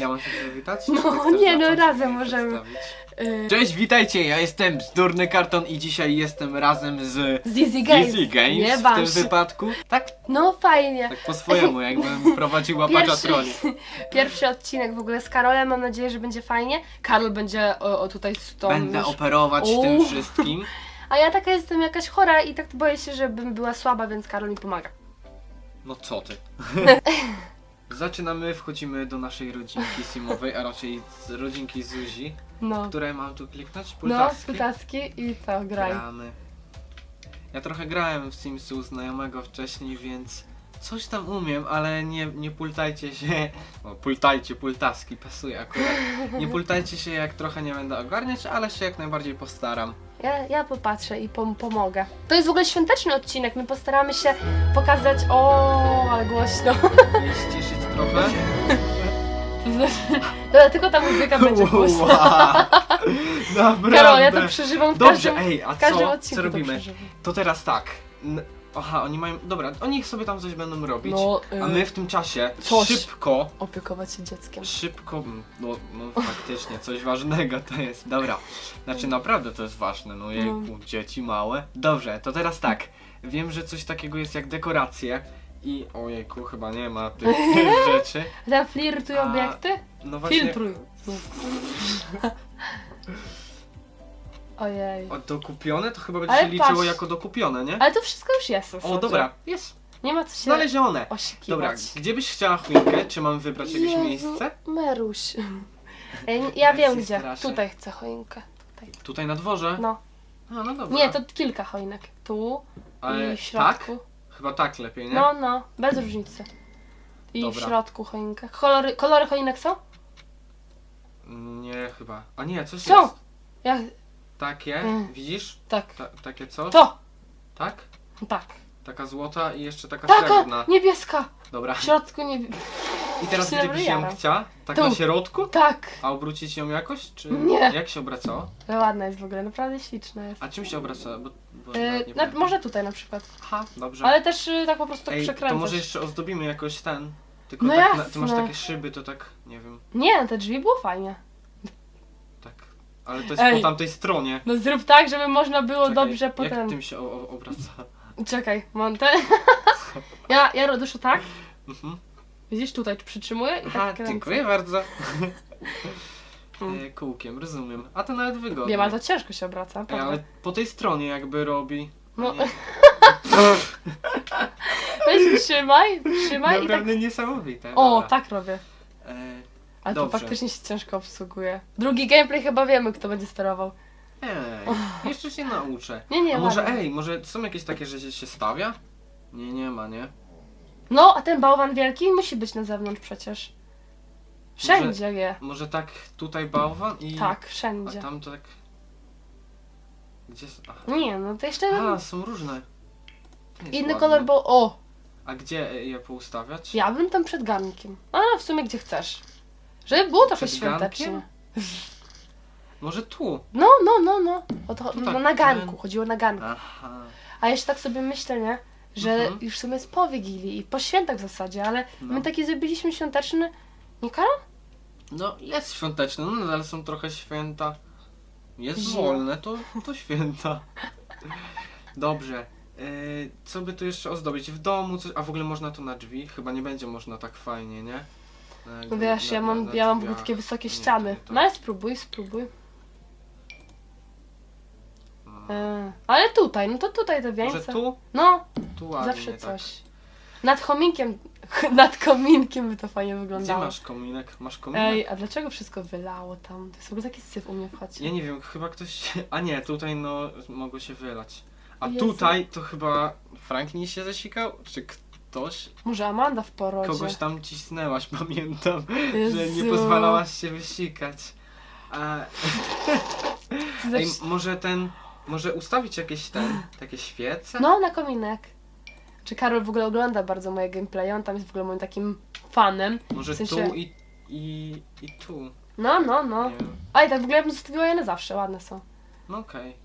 Ja mam się przywitać? No, Czy ty chcesz nie, no, zacząć razem mnie możemy. przedstawić? Yy, Cześć, witajcie, ja jestem Bzdurny Karton i dzisiaj jestem razem z z Easy Games. Easy Games Nie w tym wypadku. Tak, No fajnie. tak po swojemu, jakbym prowadził łapacza Pierwszy, troli. pierwszy odcinek w ogóle z Karolem, mam nadzieję, że będzie fajnie. Karol będzie o, o tutaj z tą Będę już- operować Uuu. tym wszystkim. A ja taka jestem jakaś chora i tak boję się, żebym była słaba, więc Karol mi pomaga. No co ty. Zaczynamy, wchodzimy do naszej rodzinki simowej, a raczej z rodzinki Zuzi, No. które mam tu kliknąć? No, Pultaski? i to graj. Gramy. Ja trochę grałem w Simsy u znajomego wcześniej, więc coś tam umiem, ale nie, nie pultajcie się. O, pultajcie, pultaski, pasuje akurat. Nie pultajcie się, jak trochę nie będę ogarniać, ale się jak najbardziej postaram. Ja, ja popatrzę i pom pomogę. To jest w ogóle świąteczny odcinek. My postaramy się pokazać. O, ale głośno. Jest cieszyć trochę. Dobra, tylko ta muzyka będzie głośna. Naprawdę. Karol, ja to przeżywam w Dobrze, każdym, ej, a w każdym co, odcinku. co to robimy? przeżywam. To teraz tak. N- Aha, oni mają. Dobra, oni sobie tam coś będą robić. No, A y, my w tym czasie coś. szybko opiekować się dzieckiem. Szybko, no, no faktycznie, coś ważnego to jest. Dobra, znaczy naprawdę to jest ważne, no jejku, dzieci małe. Dobrze, to teraz tak, wiem, że coś takiego jest jak dekoracje i ojejku, chyba nie ma tych rzeczy. Tam flirtuj A, obiekty? No właśnie, Filtruj. Ojej. o, dokupione to chyba będzie Ale się liczyło patrz. jako dokupione, nie? Ale to wszystko już jest. O, dobra, jest Nie ma co się znalezione. Dobra, osiekiwać. gdzie byś chciała choinkę? Czy mam wybrać jakieś Jezu, miejsce? Meruś. Ja, ja wiem się gdzie. straszę. Tutaj chcę choinkę. Tutaj. Tutaj na dworze? No. A, no dobra. Nie, to kilka choinek. Tu Ale i w środku. tak? Chyba tak lepiej, nie? No, no, bez różnicy. I Dobra. w środku choinkę. Kolory, kolory choinek są? Nie, chyba. A nie, coś Są. jest. Ja, Takie, Mm. widzisz? tak. Ta, takie coś? To! Tak? Tak. Taka złota i jeszcze taka Taka srebrna. niebieska. Dobra. W środku nie. I teraz się gdybyś ją chciała, tak Tu. na środku, Tak. a obrócić ją jakoś, czy Nie. jak się obracało? Ale ładna jest w ogóle, naprawdę śliczna jest. A czym się obraca? Bo, bo Yy, nawet nie na, pamiętam. może tutaj na przykład. Aha, dobrze. Ale też y, tak po prostu Ej, przekręcasz. to może jeszcze ozdobimy jakoś ten. Tylko No tak, na, ty masz jasne. takie szyby, to tak, nie wiem, Nie, te drzwi było fajnie. Ale to jest Ej. po tamtej stronie. No zrób tak, żeby można było Czekaj, dobrze Jak potem. tym się o, o, obraca? Czekaj, mam te. ja, ja tak. Mhm. Widzisz, tutaj przytrzymuję i Aha, tak kręcę. dziękuję bardzo. Mm. E, Kółkiem, rozumiem. A to nawet wygodnie. Wiem, ale to ciężko się obraca, Ej, prawda? ale po tej stronie jakby robi. No. Nie? Weź, trzymaj, trzymaj i tak. Naprawdę niesamowite. O, dobra. tak robię. Ale to Dobrze. faktycznie się ciężko obsługuje. Drugi gameplay chyba wiemy, kto będzie sterował. ej, jeszcze się nauczę. Nie, nie, A może, ładnie. ej, może są jakieś takie, że się stawia? Nie, nie ma, nie? No, a ten bałwan wielki musi być na zewnątrz przecież. Wszędzie je. Może tak tutaj bałwan i... Tak, A wszędzie. tam tak... Gdzie... s- Aha. Nie, no to jeszcze A, są różne. To jest inny ładne. kolor, bo o, A gdzie e, je poustawiać? ja bym tam przed garnkiem. A no, w sumie gdzie chcesz. Żeby było trochę Przed świątecznie. garnkiem? Może tu. No, no, no, no. O to, no tak, na garnku, ten- chodziło na garnku. Aha. A jeszcze tak sobie myślę, nie? Że Mhm. już w sumie jest po Wigilii i po świętach w zasadzie, ale No. my taki zrobiliśmy świąteczny. Nie Karol? No, jest świąteczne, no nadal są trochę święta. Jest Zima. wolne, to, to święta. Dobrze. Yy, co by tu jeszcze ozdobić? W domu coś, a w ogóle można to na drzwi? Chyba nie będzie można tak fajnie, nie? Na- No wiesz, ja mam, ja mam w takie wysokie ściany. No ale spróbuj, spróbuj. E, ale tutaj, no to tutaj te Może wieńce. tu? No, Tu ładnie, zawsze tak. coś. Nad chominkiem, nad kominkiem by to fajnie Gdzie wyglądało. masz kominek? Masz kominek? Ej, a dlaczego wszystko wylało tam? To jest w ogóle taki syf u mnie wchodzi. Ja nie wiem, chyba ktoś. A nie, tutaj no mogło się wylać. A Jezu. tutaj to chyba Franklin się zasikał? Czy ktoś? Może Amanda w porodzie. Kogoś tam cisnęłaś, pamiętam, że nie Jezu. pozwalałaś się wysikać. A, ej, też- może ten. Może ustawić jakieś ten, takie świece? No, na kominek. Czy Karol w ogóle ogląda bardzo moje gameplay? On tam jest w ogóle moim takim fanem. Może w sensie- tu i, i, i tu. No, no, no. Nie wiem. A i tak w ogóle ja bym zostawiła je na zawsze, ładne są. No okej.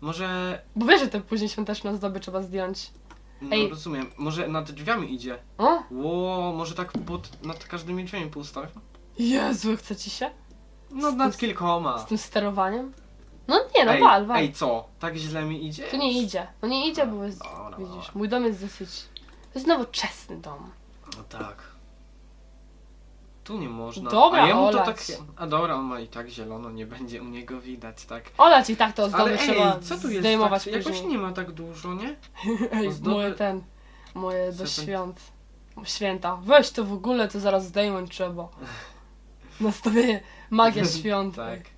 Może. Bo wiesz, że te później świąteczne ozdoby trzeba zdjąć. No Ej. rozumiem. Może nad drzwiami idzie. O, Ło, może tak pod, nad każdymi drzwiami poustawiam? Jezu, chce ci się? No nad kilkoma. Z tym sterowaniem? No nie, no wal, wal. ej, co? Tak źle mi idzie? Tu nie idzie. No nie idzie, bo jest, Dobra, widzisz, dobra. mój dom jest dosyć... To jest nowoczesny dom. No tak. Tu nie można. Dobra, a jemu to olać. tak. A dobra, on ma i tak zielono, nie będzie u niego widać, tak. Ola ci tak to Ale ozdoby ej, co tu jest? zdejmować tak, jakoś nie ma tak dużo, nie? Ej, ozdoby- moje ten, moje do świąt. Święta. Weź to w ogóle, to zaraz zdejmąć trzeba. Nastawienie, magia świątek. Tak.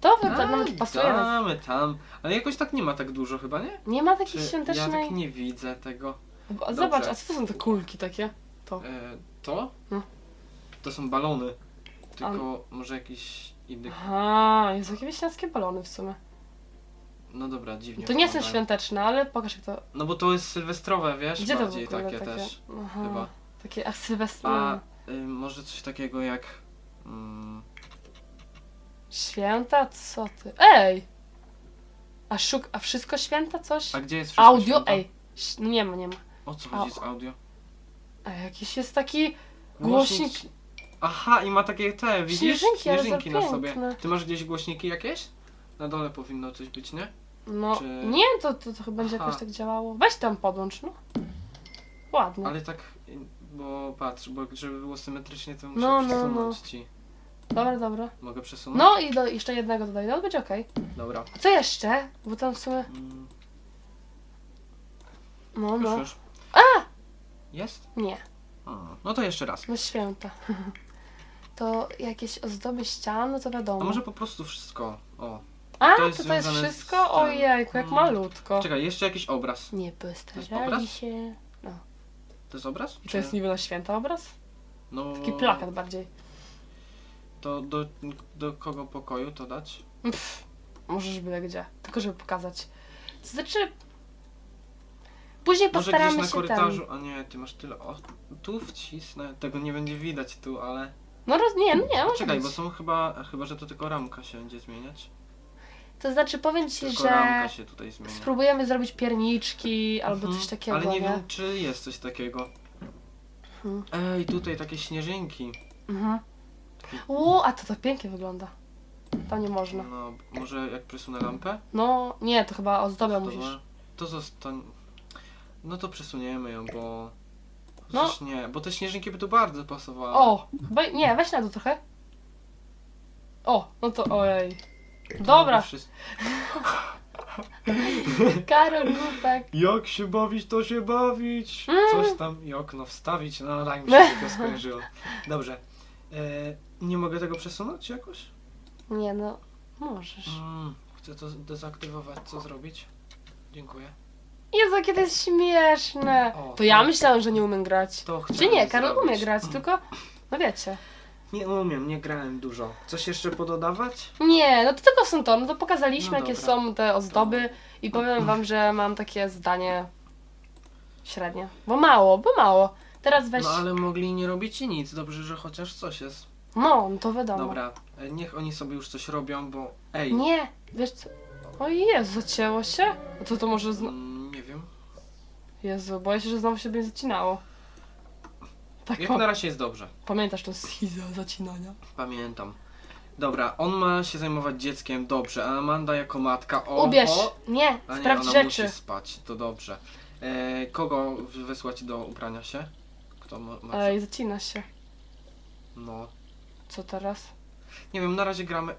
To to nawet pasuje. na- Damy tam. Ale jakoś tak nie ma tak dużo chyba, nie? Nie ma takiej Czy świątecznej... Ja tak nie widzę tego. Zobacz, Dobrze. a co to są te kulki takie? To. E, to? No. To są balony. Tylko może jakiś inny. Aha, jest jakieś wieśniackie balony w sumie. No dobra, dziwnie. To nie są wyglądają. świąteczne, ale pokaż jak to... No bo to jest sylwestrowe, wiesz? Gdzie to bardziej ogóle takie, takie? też. Aha, chyba. Takie, a sylwestry... A y, może coś takiego jak. Mm, Święta? Co ty? Ej! A szuk... A wszystko święta coś? a gdzie jest wszystko Audio? święta? Ej! Ś- No nie ma, nie ma. O co chodzi z audio? A jakiś jest taki głośnik... Aha, i ma takie te, widzisz? Śnieżynki, ale za Śnieżynki na sobie. piękne. Ty masz gdzieś głośniki jakieś? Na dole powinno coś być, nie? No, Czy- nie, to, to, to chyba będzie Aha. jakoś tak działało. Weź tam podłącz, no. Ładnie. Ale tak, bo patrz, bo żeby było symetrycznie, to muszę No, no, przesunąć ci. Dobra, dobra. Mogę przesunąć? No i do, jeszcze jednego dodaj, no będzie okej. Dobra. A co jeszcze? Bo tam w sumie... Mm, No, już, no. już. Jest? Nie, A, no to jeszcze raz. no święta. To jakieś ozdoby ścian, no to wiadomo. A może po prostu wszystko. O. A, to to jest to jest związane z wszystko? tym. Ojejku, jak Mm. malutko. Czekaj, jeszcze jakiś obraz. Nie jest obraz? postarali się. To jest obraz? I to jest niby na święta obraz? No, Taki plakat bardziej. To do, do kogo pokoju to dać? Możesz byle gdzie, tylko żeby pokazać. To znaczy... Później Może postaramy gdzieś na się korytarzu, a nie, ty masz tyle, o, tu wcisnę, tego nie będzie widać tu, ale... No roz... nie, no nie, może Czekaj, być. bo są chyba, chyba, że to tylko ramka się będzie zmieniać. To znaczy powiem ci, Tylko że ramka się tutaj zmienia. spróbujemy zrobić pierniczki albo Mhm, coś takiego, Ale nie, nie? wiem, czy jest coś takiego. Mhm. Ej, tutaj takie śnieżynki. Mhm. U, a to to pięknie wygląda. Tam nie można. No, może jak przesunę lampę? No, nie, to chyba ozdobę To, musisz. to zostań... No to przesuniemy ją, bo... No. Nie, bo te śnieżynki by tu bardzo pasowały. O, chyba, nie, weź na dół trochę. O, no to ojej. Dobra, Wszyscy- Karol Głupek. Jak się bawić, to się bawić. Mm. Coś tam i okno wstawić. No tak mi się tylko skojarzyło. Dobrze. E, nie mogę tego przesunąć jakoś? Nie no, możesz. Mm, chcę to dezaktywować. Co zrobić? Dziękuję. Jezu, jakie to jest śmieszne. O, To ja to- myślałam, że nie umiem grać. To chcę Czy nie, Karol zrobić. umie grać, tylko, no wiecie. Nie umiem, nie grałem dużo. Coś jeszcze pododawać? Nie, no to tylko są to, no to pokazaliśmy No jakie dobra. są te ozdoby i powiem wam, że mam takie zdanie średnie. Bo mało, bo mało. Teraz weź, No ale mogli nie robić i nic. Dobrze, że chociaż coś jest. no, no to wiadomo. Dobra, e, niech oni sobie już coś robią, bo... Ej, Nie, wiesz co? O Jezu, zacięło się? No to to może zno... Jezu, boję się, że znowu się będzie zacinało. Tak, Jak pa- na razie jest dobrze. pamiętasz to schizę zacinania? Pamiętam. Dobra, on ma się zajmować dzieckiem, dobrze, a Amanda jako matka, o, Ubierz, o, nie, a nie, sprawdź ona rzeczy. musi spać, to dobrze. E, kogo w- wysłać do ubrania się? Kto ma, ma Ej, zacina się. No, Co teraz? nie wiem, na razie gramy,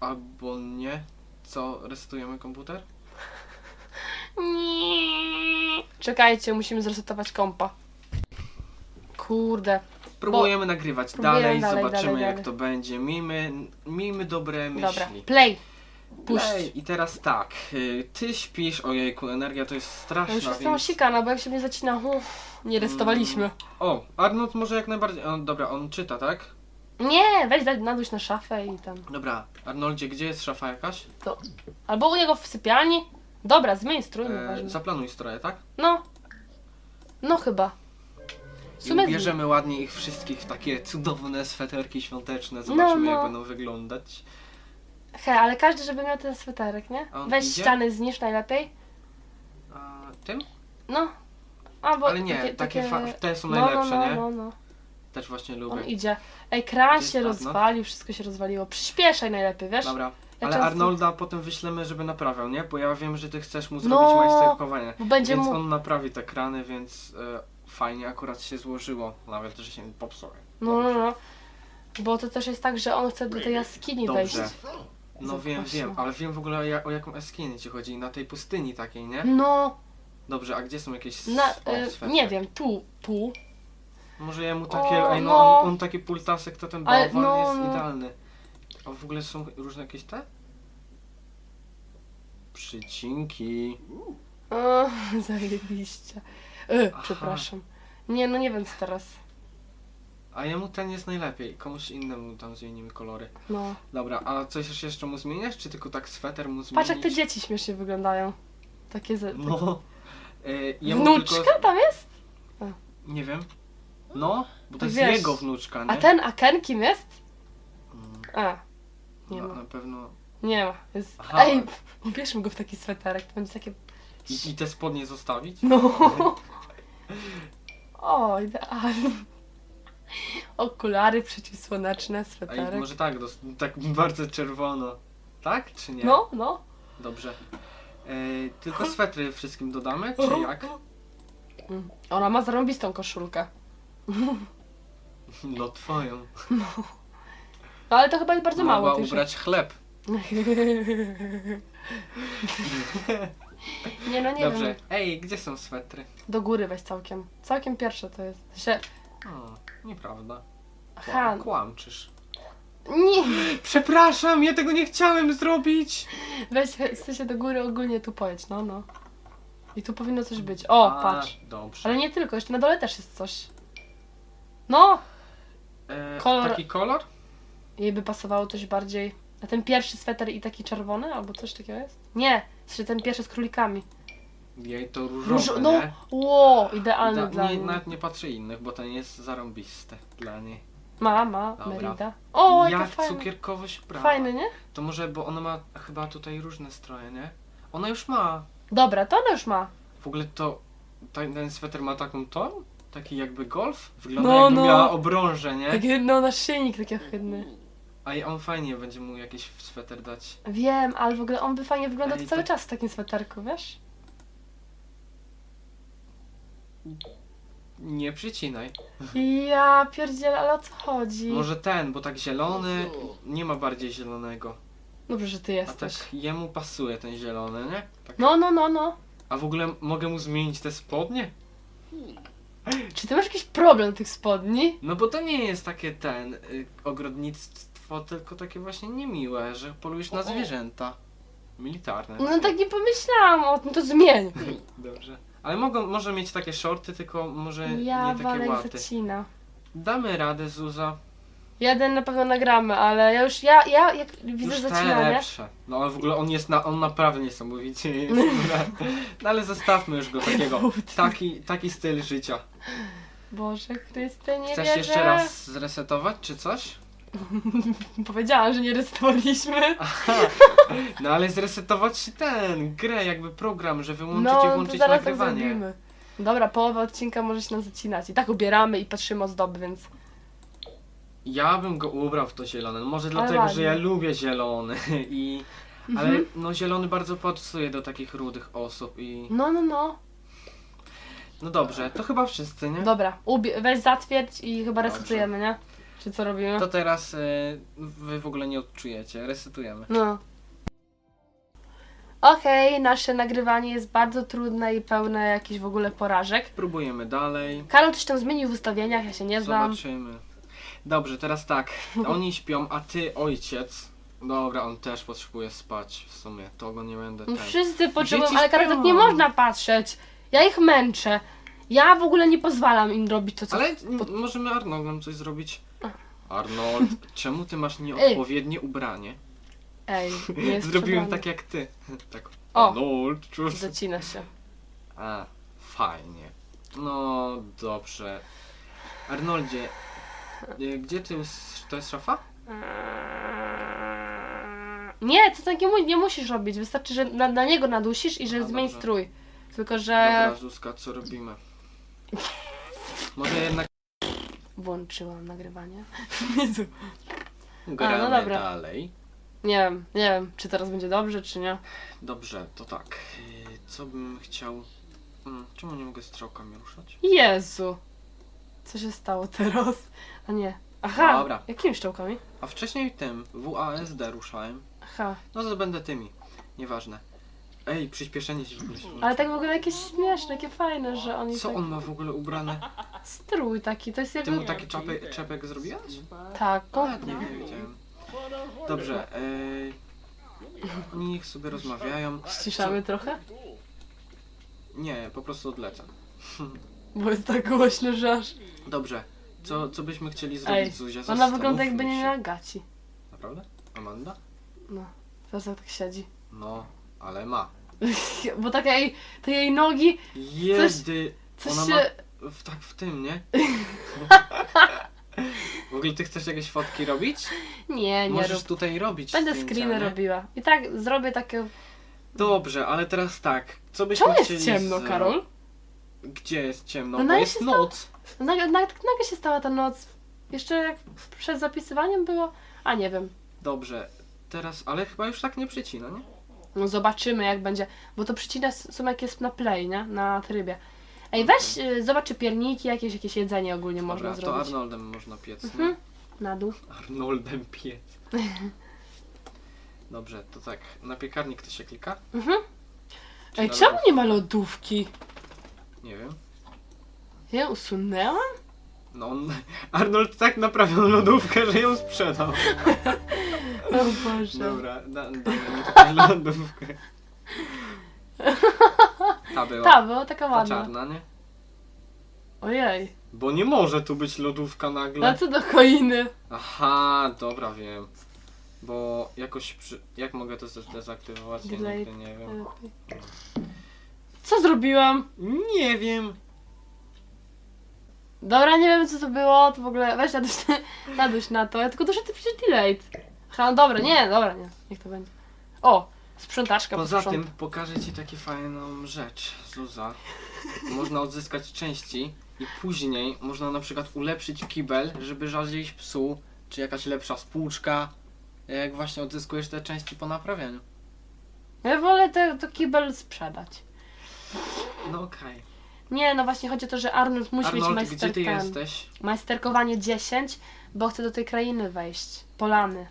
albo nie. Co, resetujemy komputer? Nie. Czekajcie, musimy zresetować kompa. Kurde. Próbujemy nagrywać Próbujemy dalej, dalej, zobaczymy dalej, jak dalej. to będzie. Miejmy, miejmy dobre myśli. Dobra, play. Puść. Play. I teraz tak, y, ty śpisz, ojejku, energia to jest Ja straszna, już jestem więc... osikana, bo jak się mnie zacina, uff, nie resetowaliśmy. O, Arnold może jak najbardziej. On, dobra, on czyta, tak? Nie, weź daj na szafę i tam. Dobra, Arnoldzie, gdzie jest szafa jakaś? Albo u niego w sypialni. Dobra, zmień strój, E, zaplanuj stroje, tak? No. No chyba. W I sumie z- ubierzemy ładnie ich wszystkich w takie cudowne sweterki świąteczne. Zobaczymy, No, no. jak będą wyglądać. He, ale każdy, żeby miał ten sweterek, nie? A on Weź idzie? ściany znisz najlepiej. A tym? No. Albo Ale nie, takie, fa- te są no, najlepsze, no, no, nie? No, no. Też właśnie On lubię. idzie. Ej, kran Gdzie się jest Arnold? rozwalił, wszystko się rozwaliło. Przyspieszaj najlepiej, wiesz? Dobra. Ja Ale często- Arnolda potem wyślemy, żeby naprawiał, nie? Bo ja wiem, że ty chcesz mu No, zrobić majsterkowanie. Bo będzie Więc mu... on naprawi te krany, więc e, fajnie akurat się złożyło. Nawet, że się popsuły. No, no, no. Bo to też jest tak, że on chce do tej jaskini wejść. Dobrze. No wiem, Zapraszam. wiem, ale wiem w ogóle o, ja- o jaką eskinię ci chodzi. Na tej pustyni takiej, nie? No, Dobrze, a gdzie są jakieś s- na, o, y, swetry? nie wiem, tu, tu. Może jemu takie, O, ej no, no. On, on taki pultasek, to ten Ale bałwan no, jest no. idealny. A w ogóle są różne jakieś te? Przycinki. O, zajebiście. Y, Aha. przepraszam. Nie, no nie wiem co teraz. A jemu ten jest najlepiej. Komuś innemu tam zmienimy kolory. No. Dobra, a coś jeszcze mu zmieniasz, czy tylko tak sweter mu zmienić? Patrz jak te dzieci śmiesznie wyglądają. Takie ze... No. Y, jemu Wnuczka tylko... tam jest? Nie wiem. No, bo to jest Wiesz, jego wnuczka, nie? A ten, a Ken kim jest? A, nie no, ma. na pewno. Nie ma. Jest... Aha. Ej, ubierzmy go w taki sweterek, to będzie takie... I, I te spodnie zostawić? No. O, idealnie. Okulary przeciwsłoneczne, A i sweterek. może tak, dos- tak bardzo czerwono. Tak, czy nie? No, no. Dobrze. E, tylko swetry wszystkim dodamy, czy jak? Mm. Ona ma zarąbistą koszulkę. No twoją. No ale to chyba jest bardzo mało. Tych ubrać chleb. Nie no, nie Dobrze. wiem. Ej, gdzie są swetry? Do góry weź całkiem. Całkiem pierwsze to jest. Się... O, nieprawda. Aha. Kłam, kłamczysz. Nie. Przepraszam, ja tego nie chciałem zrobić. Weź chce się do góry ogólnie tu pojedź, no no. I tu powinno coś być. O, A, patrz. Dobrze. Ale nie tylko, jeszcze na dole też jest coś. No! E, kolor- Taki kolor? Jej by pasowało coś bardziej. A ten pierwszy sweter i taki czerwony, albo coś takiego jest? Nie, jeszcze ten pierwszy z królikami. Jej to różowe, Róż, no, nie? ło, idealny Da, dla nie, niej. Nawet nie patrzę innych, bo ten jest zarąbisty dla niej. Ma, ma, Dobra. Merida. O, jaka Jak fajna. cukierkowo się ubrała. Fajny, nie? To może, bo ona ma chyba tutaj różne stroje, nie? Ona już ma. Dobra, to ona już ma. W ogóle to ten, ten sweter ma taką ton? Taki jakby golf? Wygląda No, jakby no. miała obrążę, nie? Taki, no, naszyjnik taki ohydny. A i on fajnie będzie mu jakiś sweter dać. Wiem, ale w ogóle on by fajnie wyglądał Ej, cały to- czas w takim sweterku, wiesz? Nie przycinaj. Ja pierdzielę, ale o co chodzi? Może ten, bo tak zielony nie ma bardziej zielonego. Dobrze, że ty A jesteś. tak jemu pasuje ten zielony, nie? Tak. No, no, no, no. A w ogóle mogę mu zmienić te spodnie? Czy ty masz jakiś problem do tych spodni? No bo to nie jest takie ten y, ogrodnictwo, tylko takie właśnie niemiłe, że polujesz na zwierzęta. Militarne. No tak nie pomyślałam o tym, to zmień. Dobrze. Ale mogą, może mieć takie shorty, tylko może Ja nie takie walę łaty. zacina. Damy radę, Zuza. Jeden na pewno nagramy, ale ja już, ja, ja jak widzę Już te zacinanie, lepsze. No ale w ogóle on jest na, on naprawdę niesamowicie jest. no ale zostawmy już go takiego. Taki, taki styl życia. Boże Chryste, nie Chcesz wierzę. jeszcze raz zresetować, czy coś? Powiedziałam, że nie resetowaliśmy. No ale zresetować ten, grę, jakby program, że wyłączyć No, i to włączyć zaraz tak nagrywanie. zrobimy. Dobra, połowa odcinka może się nam zacinać. I tak ubieramy i patrzymy ozdoby, więc... Ja bym go ubrał w to zielone. No może dlatego, że ja lubię zielony i... Ale Mhm. no zielony bardzo pasuje do takich rudych osób i... No, no, no. No dobrze, to chyba wszyscy, nie? Dobra, ubie- weź zatwierdź i chyba Dobrze. resetujemy, nie? Czy co robimy? To teraz y, wy w ogóle nie odczujecie, resetujemy. No. Okej, nasze nagrywanie jest bardzo trudne i pełne jakichś w ogóle porażek. Próbujemy dalej. Karol coś tam zmienił w ustawieniach, ja się nie znam. Zobaczymy. Dobrze, teraz tak. Oni śpią, a ty, ojciec. Dobra, on też potrzebuje spać w sumie. To go nie będę No ten. wszyscy potrzebują, Dzieci ale Karol, tak nie śpią. można patrzeć. Ja ich męczę. Ja w ogóle nie pozwalam im robić to, co... Ale m- możemy Arnoldem coś zrobić. Arnold, czemu ty masz nieodpowiednie ubranie? Ej, nie jest Zrobiłem przebrany. tak jak ty. Tak. O. Arnold, czuć. Zacina się. A, fajnie. No, dobrze. Arnoldzie, y, gdzie ty, us- to jest szafa? Nie, to tak nie, mu- nie musisz robić. Wystarczy, że na, na niego nadusisz i że A, zmień dobrze. strój. Tylko, że... Dobra, Zuzka, co robimy? Może jednak Włączyłam nagrywanie. Jezu. Gramy no dobra. dalej. Nie wiem, nie wiem, czy teraz będzie dobrze, czy nie. Dobrze, to tak. Yy, Co bym chciał... Hmm, czemu nie mogę strzałkami ruszać? Jezu! Co się stało teraz? A nie. Aha! Dobra. Jakimi szczołkami? A wcześniej tym WASD ruszałem. Aha. No to będę tymi. Nieważne. Ej, przyspieszenie się w ogóle się Ale tak w ogóle jakieś śmieszne, jakie fajne, że oni Co tak... on ma w ogóle ubrane? Strój taki, to jest Ty mu taki czapek, czepek zrobiłaś? Tak, Nawet nie, wiedziałem. Dobrze, oni niech sobie rozmawiają. ściszamy trochę? Nie, po prostu odlecę. Bo jest tak głośno, że aż... Dobrze, co, co byśmy chcieli zrobić, Ej, Zuzia? Ona wygląda jakby Zastanówmy nie się. miała gaci. Naprawdę? Amanda? No, teraz jak tak siedzi. No, ale ma. Bo tak jej, te jej nogi, Jedy! coś Ona się... ma w, tak w tym, nie? W ogóle ty chcesz jakieś fotki robić? Nie, nie Możesz rób. tutaj robić Będę zdjęcia, screeny nie? robiła. I tak zrobię takie... Dobrze, ale teraz tak. Co byśmy Czemu chcieli jest ciemno, z- Karol? Gdzie jest ciemno? No Bo jest stało- noc. Nagle, nagle, nagle się stała ta noc. Jeszcze jak przed zapisywaniem było... A nie wiem. Dobrze, teraz, ale chyba już tak nie przycina, nie? No zobaczymy jak będzie. Bo to przycina s- są jak jest na play, nie? Na trybie. Ej, weź y, zobacz czy pierniki, jakieś, jakieś jedzenie ogólnie można Dobra, to zrobić. Arnoldem można piec. nie? Mhm. Na dół. Arnoldem piec. Dobrze, to tak. Na piekarnik to się klika? Mhm. Czy Ej, na czemu lodówkę? nie ma lodówki? Nie wiem. Ja ją usunęłam? No on, Arnold tak naprawiał lodówkę, że ją sprzedał. O Boże. Dobra, da, damy mi tutaj lodówkę. Ta była. Ta, była taka Ta ładna. czarna, nie? Ojej. Bo nie może tu być lodówka nagle. co do choiny? Aha, dobra, wiem. Bo jakoś przy... Jak mogę to zdezaktywować? Ja Delete. nigdy nie wiem. Co zrobiłam? Nie wiem. Dobra, nie wiem co to było, to w ogóle weź naduś, naduś na to, ja tylko ty przecież delete. Aha, no dobra, nie, dobra, nie, niech to będzie. O, sprzątaczka Poza posprząta. tym pokażę Ci taką fajną rzecz, Zuza. Można odzyskać części i później można na przykład ulepszyć kibel, żeby rzadziej psuł, czy jakaś lepsza spłuczka, jak właśnie odzyskujesz te części po naprawianiu. Ja wolę to, to kibel sprzedać. No okej. Nie, no właśnie chodzi o to, że Arnold musi mieć Arnold, majster, gdzie Ty ten, jesteś? majsterkowanie 10, bo chce do tej krainy wejść. Polany.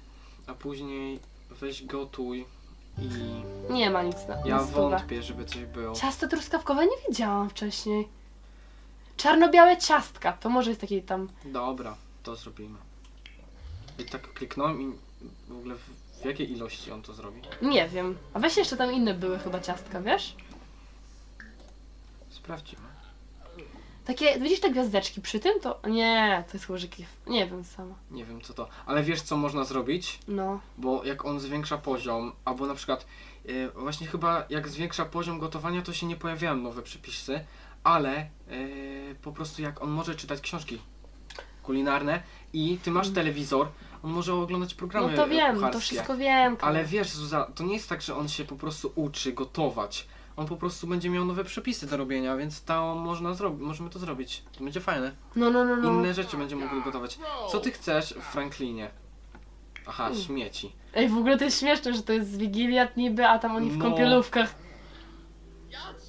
A później weź gotuj i Nie ma nic na ja na stówę. wątpię, żeby coś było. Ciasto truskawkowe nie widziałam wcześniej. Czarno-białe ciastka, to może jest taki tam... Dobra, to zrobimy. I tak kliknąłem i w ogóle w, w jakiej ilości on to zrobi? Nie wiem. A weź jeszcze tam inne były chyba ciastka, wiesz? Sprawdzimy. Takie, widzisz te gwiazdeczki przy tym? To nie, to jest łyżyki. Nie wiem sama. Nie wiem co to. Ale wiesz co można zrobić? No. Bo jak on zwiększa poziom, albo na przykład yy, właśnie chyba jak zwiększa poziom gotowania, to się nie pojawiają nowe przepisy, ale yy, po prostu jak on może czytać książki kulinarne i ty masz telewizor, on może oglądać programy Mm. No to wiem, to kucharskie. wszystko wiem. Ale wiesz, Zuza, to nie jest tak, że on się po prostu uczy gotować. On po prostu będzie miał nowe przepisy do robienia, więc to można zrobić, możemy to zrobić. To będzie fajne. No, no, no, no. Inne rzeczy będzie mógł gotować. Co ty chcesz w Franklinie? Aha, Mm. śmieci. Ej, w ogóle to jest śmieszne, że to jest z Wigilia niby, a tam oni w No. kąpielówkach.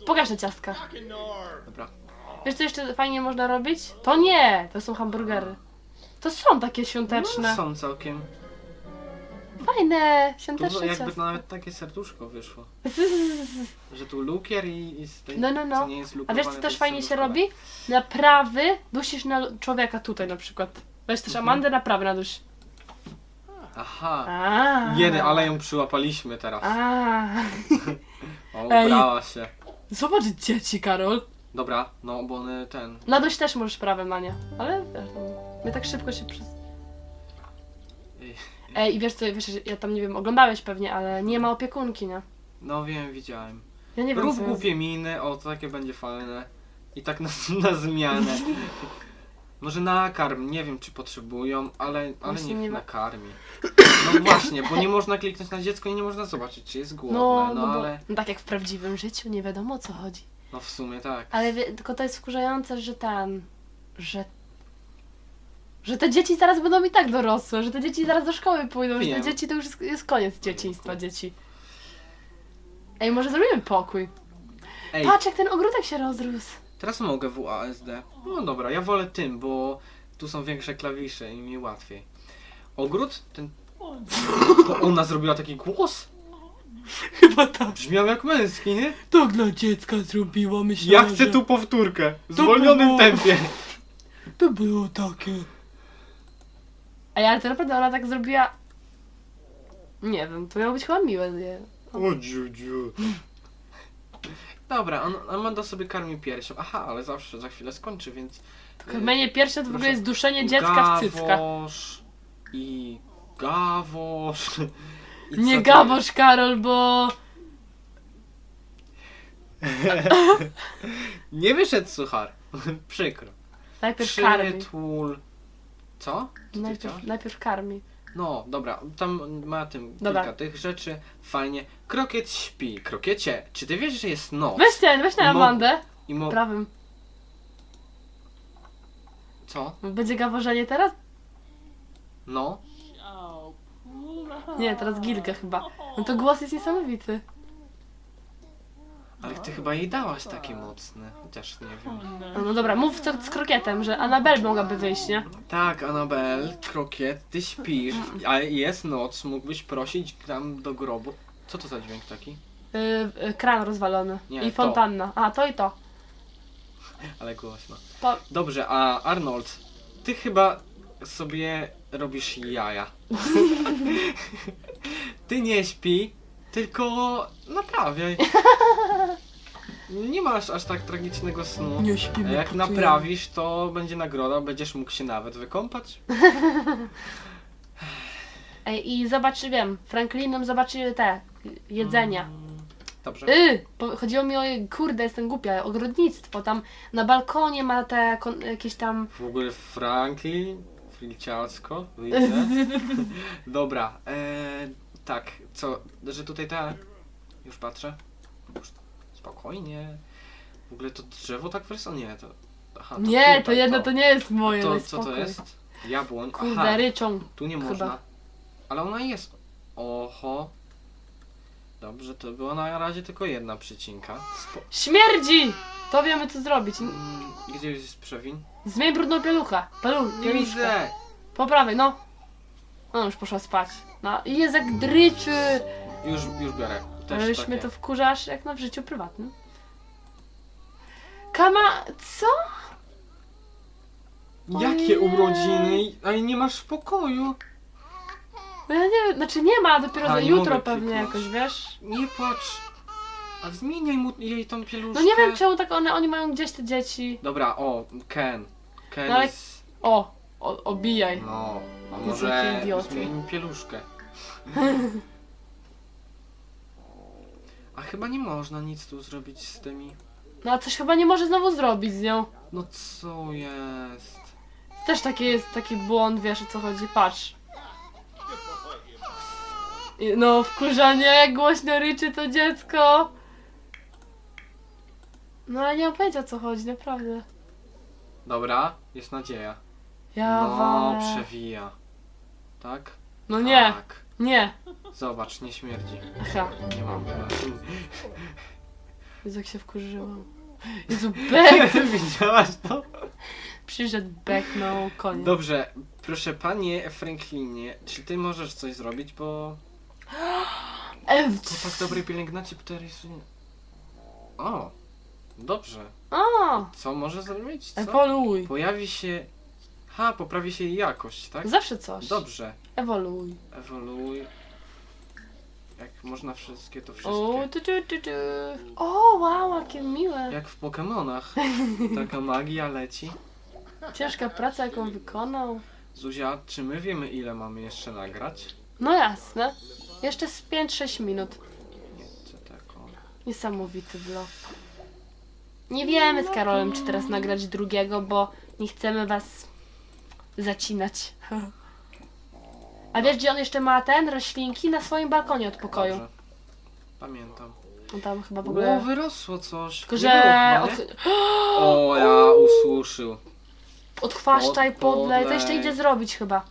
Pokaż te ciastka. Dobra. Wiesz co jeszcze fajnie można robić? To nie, to są hamburgery. To są takie świąteczne. No, są całkiem. Fajne, Tu świąteczne jakby nawet takie serduszko wyszło. Że tu lukier i, i z tej, No, no, no. co nie jest A wiesz co to też jest fajnie się serduszkowe. robi? Naprawy dusisz na człowieka tutaj na przykład. Weź też Mhm. Amandę naprawy na duś. Aha. A. Jedy, ale ją przyłapaliśmy teraz. A. O, Ej. ubrała się. Zobacz dzieci, Karol. Dobra, no bo one ten. Na też możesz prawem na nie. Ale wiesz, no, my tak szybko się przez... Ej. I wiesz co, wiesz, ja tam nie wiem, oglądałeś pewnie, ale nie ma opiekunki, nie? No wiem, widziałem. Ja nie wiem, Rób co jest. głupie miny, o to takie będzie fajne. I tak na, na zmianę. Może nakarm, nie wiem czy potrzebują, ale, ale Właśnie niech nie ma- nakarmi. No właśnie, bo nie można kliknąć na dziecko i nie można zobaczyć czy jest głodne, No, no, no, bo, ale... no tak jak w prawdziwym życiu, nie wiadomo o co chodzi. No w sumie tak. Ale wie, tylko to jest wkurzające, że ten, że Że te dzieci zaraz będą i tak dorosłe, że te dzieci zaraz do szkoły pójdą, że te dzieci to już jest, jest koniec dzieciństwa dzieci. Ej, może zrobimy pokój. Ej, Patrz jak ten ogródek się rozrósł. teraz mogę WASD. No dobra, ja wolę tym, bo tu są większe klawisze i mi łatwiej. Ogród? Ten... To ona zrobiła taki głos? Chyba tak. Brzmiał jak męski, nie? Tak dla dziecka zrobiła, myślę. Ja chcę tu powtórkę. W zwolnionym było- tempie. To było takie. Ej, ale to naprawdę ona tak zrobiła... Nie wiem, to miało być chyba miłe, nie? O dziudziu. Dobra, on, Amanda sobie karmi piersią. Aha, ale zawsze za chwilę skończy, więc... To karmienie pierwsze to w ogóle jest duszenie dziecka w cyckach. Gawosz i gawosz. I Nie to gawosz, Karol, bo... jest? Nie wyszedł suchar. Przykro. Najpierw karmi. Przytul. Co? Najpierw, najpierw karmi. No, dobra, tam ma tym Dobra. kilka tych rzeczy. Fajnie. Krokiet śpi. Krokiecie, czy ty wiesz, że jest noc? Weź ten, weź na Mo- Amandę. I mo... Prawym. Co? Będzie gaworzenie teraz? No. Nie, teraz Gilga chyba. No to głos jest niesamowity. Ale ty chyba jej dałaś taki mocny. Chociaż nie wiem. No, no dobra, mów co z krokietem, że Anabel mogłaby wyjść, nie? Tak, Anabel, krokiet, ty śpisz, a jest noc, mógłbyś prosić tam do grobu. Co to za dźwięk taki? Yy, yy, kran rozwalony. Nie, I to. fontanna. A, to i to. Ale głośno. To- Dobrze, a Arnold, ty chyba sobie robisz jaja. ty nie śpi, tylko naprawiaj. Nie masz aż tak tragicznego snu. Nie A śpimy. jak naprawisz, to będzie nagroda, będziesz mógł się nawet wykąpać. Ej, i zobacz, wiem, Franklinom zobaczy te jedzenia. Mm, Dobrze. Bo chodziło mi o, kurde, jestem głupia, ogrodnictwo. Tam na balkonie ma te kon, jakieś tam... W ogóle Franklin, Filciarsko, widzę. Dobra, e, tak, co, że tutaj ta, już patrzę, już spokojnie. W ogóle to drzewo tak wyrysowało? Nie, to, aha, to Nie, tutaj, to jedno to nie jest moje, To co to jest? Jabłoń, Kurde, aha, ryczą. tu nie chyba. można. Ale ona jest, oho. Dobrze, to była na razie tylko jedna przycinka. Spo- Śmierdzi! To wiemy co zrobić. Mm, Gdzie jest przewin? Zmień brudną pieluchę. Pelu, Nie pieluszkę. widzę! Po prawej, no. No, już poszła spać. No, i jest jak dryczy. Już, już biorę. Też Ale już takie. to wkurzasz jak na w życiu prywatnym. Kama, co? Jakie Ojej. urodziny? Ale nie masz spokoju. No ja nie wiem, znaczy nie ma, dopiero A, za jutro mogę pewnie kliknąć. jakoś, wiesz? Nie płacz. A zmieniaj mu jej tą pieluszkę. No nie wiem czemu tak one, oni mają gdzieś te dzieci. Dobra, o, Ken. Ken No ale- jest... O, o obijaj. No, a może idioty. zmieni pieluszkę. A chyba nie można nic tu zrobić z tymi... No a coś chyba nie może znowu zrobić z nią. No co jest? Też taki jest taki błąd, wiesz o co chodzi, patrz. I- No, wkurzanie, jak głośno ryczy to dziecko. No ale nie mam pojęcia o co chodzi, naprawdę. Dobra, jest nadzieja. Ja no, walę. przewija. Tak? No nie, Tak. Nie. Zobacz, nie śmierdzi. Aha, Nie mam. Jezu jak się wkurzyłam. Jezu, Beck! Widziałaś to? Przyszedł Beck, no koniec. Dobrze, proszę panie Franklinie, czy ty możesz coś zrobić, bo E, po tak dobrej pielęgnacji ptery O, dobrze. O, Co może zrobić? Co? ewoluuj. Pojawi się... Ha, poprawi się jej jakość, tak? Zawsze coś. Dobrze, Ewoluuj. ewoluuj. Jak można wszystkie, to O, wszystkie. tu, tu, tu, tu. o, wow, jakie miłe. Jak w Pokemonach. Taka magia leci. Ciężka praca, jaką wykonał. Zuzia, czy my wiemy ile mamy jeszcze nagrać? No jasne. Jeszcze z 5-6 minut. Nie, co taką. Niesamowity vlog. Nie wiemy z Karolem, czy teraz nagrać drugiego, bo nie chcemy was zacinać. A wiesz, gdzie on jeszcze ma ten, roślinki? Na swoim balkonie od pokoju. Dobrze. Pamiętam. On tam chyba w O, ogóle... wyrosło coś. Tylko, że... Od... O, ja usłyszał. odchwaszczaj, Pod- podlej. To podlej. jeszcze idzie zrobić chyba.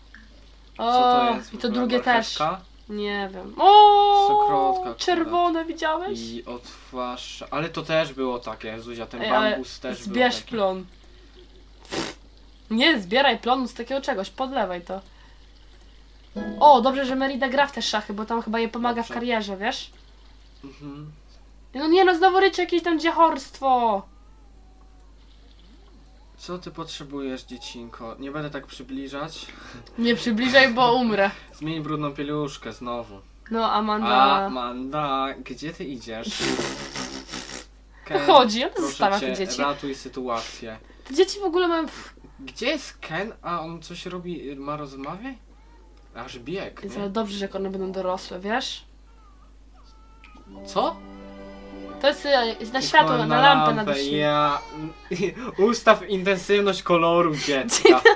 O, Co to jest? i to ogóle drugie też. marchewka? Nie wiem. O, Sokrotka, czerwone widziałeś? I otwarz... Ale to też było takie, Zuzia, ten Ej, ale bambus też Zbierz był taki. plon. Nie, zbieraj plon z takiego czegoś, podlewaj to. O, dobrze, że Merida gra w te szachy, bo tam chyba jej pomaga w karierze, wiesz? Mhm. No nie no, znowu ryczy jakieś tam dziechorstwo. Co ty potrzebujesz, dziecinko? Nie będę tak przybliżać. Nie przybliżaj, bo umrę. Zmień brudną pieluszkę znowu. No, Amanda... Amanda, gdzie ty idziesz? Ken, Chodzi, proszę zostawia cię, te dzieci. ratuj sytuację. Te dzieci w ogóle mają... Gdzie jest Ken? A on coś robi, ma rozmawiać? Aż bieg, nie? ale dobrze, że jak one będą dorosłe, wiesz? Co? To jest, e, na światło, Tylko na, lampę na dusi. Ja... Ustaw intensywność koloru dziecka.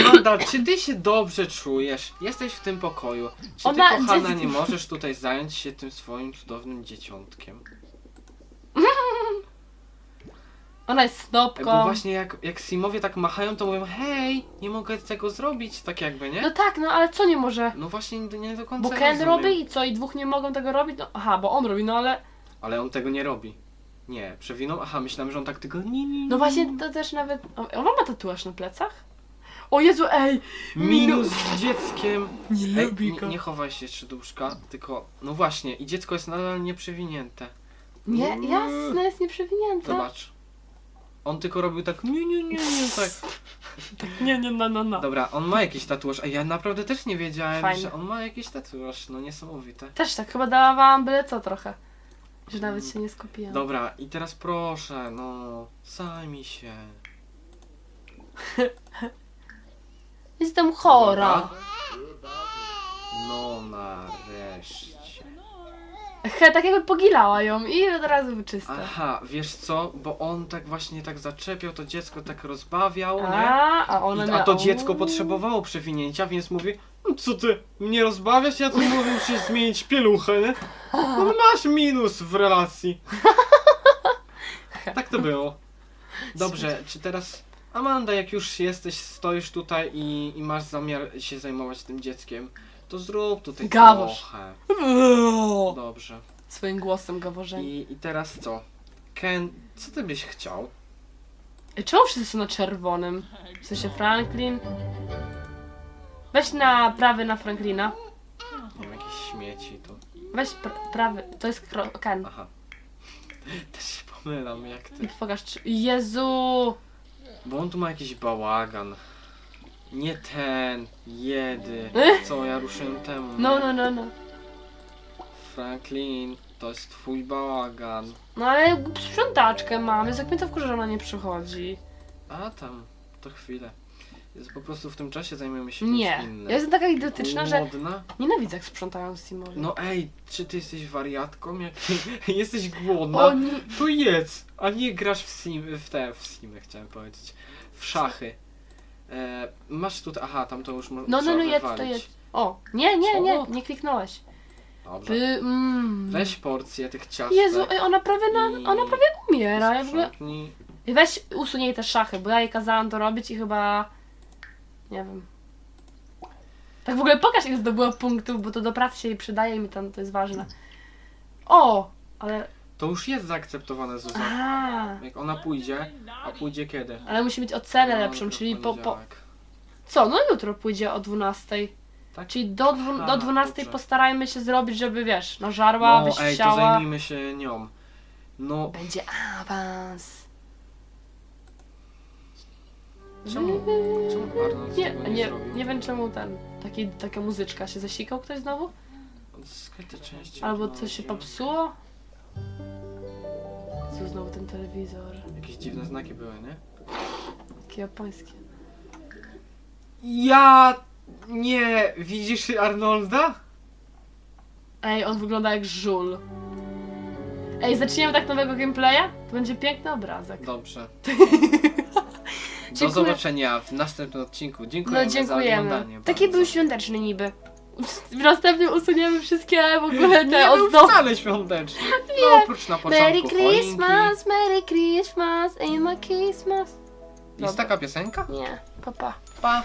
Amanda, czy ty się dobrze czujesz? Jesteś w tym pokoju. Czy ty, Ona- kochana, dziecko- nie możesz tutaj zająć się tym swoim cudownym dzieciątkiem? Ona jest snopką. Bo właśnie jak, jak Simowie tak machają, to mówią hej, nie mogę tego zrobić, tak jakby, nie? No tak, no ale co nie może? No właśnie nie, nie do końca Bo Ken rozumiem. robi i co? I dwóch nie mogą tego robić? No, aha, bo on robi, no ale... Ale on tego nie robi. Nie, przewinął, aha, myślałem, że on tak tylko nie, nie, nie. No właśnie, to też nawet... O, ona ma tatuaż na plecach? O Jezu, ej! Minus z dzieckiem. Nie Ej, lubi nie, go. nie chowaj się jeszcze do łóżka, tylko, no właśnie, i dziecko jest nadal nieprzewinięte. Nie, jasne, jest nieprzewinięte. Zobacz. On tylko robił tak, nie, nie, nie, nie, tak. Nie, nie, no, no, no. Dobra, on ma jakiś tatuaż, a ja naprawdę też nie wiedziałem, Fajnie. że on ma jakiś tatuaż, no niesamowite. Też tak chyba dawałam byle co trochę. Że nawet się nie skupiłam. Dobra, i teraz proszę, no, zajmij się. Jestem chora. Dobra. No nareszcie. He, tak jakby pogilała ją i od razu czysta. Aha, wiesz co, bo on tak właśnie tak zaczepiał, to dziecko tak rozbawiał, nie? A, a ona I, miała... a to dziecko potrzebowało przewinięcia, więc mówi, "No co ty, mnie rozbawiasz? Ja tu mówię, musisz zmienić pieluchę, nie? No masz minus w relacji. Tak to było. Dobrze, czy teraz Amanda, jak już jesteś, stoisz tutaj i, i masz zamiar się zajmować tym dzieckiem, to zrób tutaj Gawosz. trochę. Uuu. Dobrze. Swoim głosem gaworzenia. I, I teraz co? Ken, co ty byś chciał? Ej, Czemu wszyscy są na czerwonym? W sensie Franklin? Weź na prawy na Franklina. Nie wiem, jakieś śmieci tu. Weź pr- prawy. To jest kro- Ken. Aha. Też się pomylam, jak ty. Pokaż. Czy... Jezu! Bo on tu ma jakiś bałagan. Nie ten, jedy. Co ja ruszyłem temu. No, nie? no, no, no. Franklin, to jest twój bałagan. No ale sprzątaczkę mam, więc jak mnie to wkurza, że ona nie przychodzi. A tam, to chwilę. Jest po prostu w tym czasie zajmujemy się czymś Nie. innym. Ja jestem taka idiotyczna, że Głodna? nienawidzę jak sprzątają Simory. No ej, czy ty jesteś wariatką? Jak jesteś głodna, O nie. to jedz, a nie grasz w sim, w te, w simy chciałem powiedzieć, w szachy. E, masz tutaj, aha, tam to już można No, no, no, jedz to jedz. O, nie, nie, nie, nie kliknąłeś. Dobrze. By, mm. Weź porcję tych ciastek. Jezu, ej, ona prawie na, i- ona prawie umiera. Ja w ogóle... sprzątnij. Weź usuń jej te szachy, bo ja jej kazałam to robić i chyba... Nie wiem. Tak w ogóle pokaż ile zdobyła punktów, bo to do pracy się jej przydaje i mi tam to jest ważne. O! Ale... To już jest zaakceptowane, Zuza. A, Jak ona pójdzie, a pójdzie kiedy? ale musi mieć ocenę No, lepszą, jutro czyli po, po... poniedziałek. Co? No jutro pójdzie o 12. Tak? Czyli do, dwu, Aha, do 12 dobrze. postarajmy się zrobić, żeby wiesz, nażarła, No ej, to zajmijmy się nią. No, Będzie awans. czemu, czemu Arnold Nie, tego nie, nie, zrobił? nie wiem czemu ten, taki, taka muzyczka się zasikał ktoś znowu? Odzyskaj te części. Albo coś się popsuło? Co znowu ten telewizor? Jakieś dziwne znaki były, nie? Takie japońskie. Ja nie widzisz Arnolda? Ej, on wygląda jak żul. Ej, zaczniemy tak nowego gameplaya? To będzie piękny obrazek. Dobrze. Do Dziękuję. zobaczenia w następnym odcinku. Dziękujemy, No za dziękujemy. oglądanie. Taki bardzo. był świąteczny niby. W następnym usuniemy wszystkie w ogóle Nie te był ozdoby. wcale świąteczny. No oprócz na początku Merry choinki. Christmas, Merry Christmas, and my Christmas. Jest taka piosenka? Nie, papa. Pa.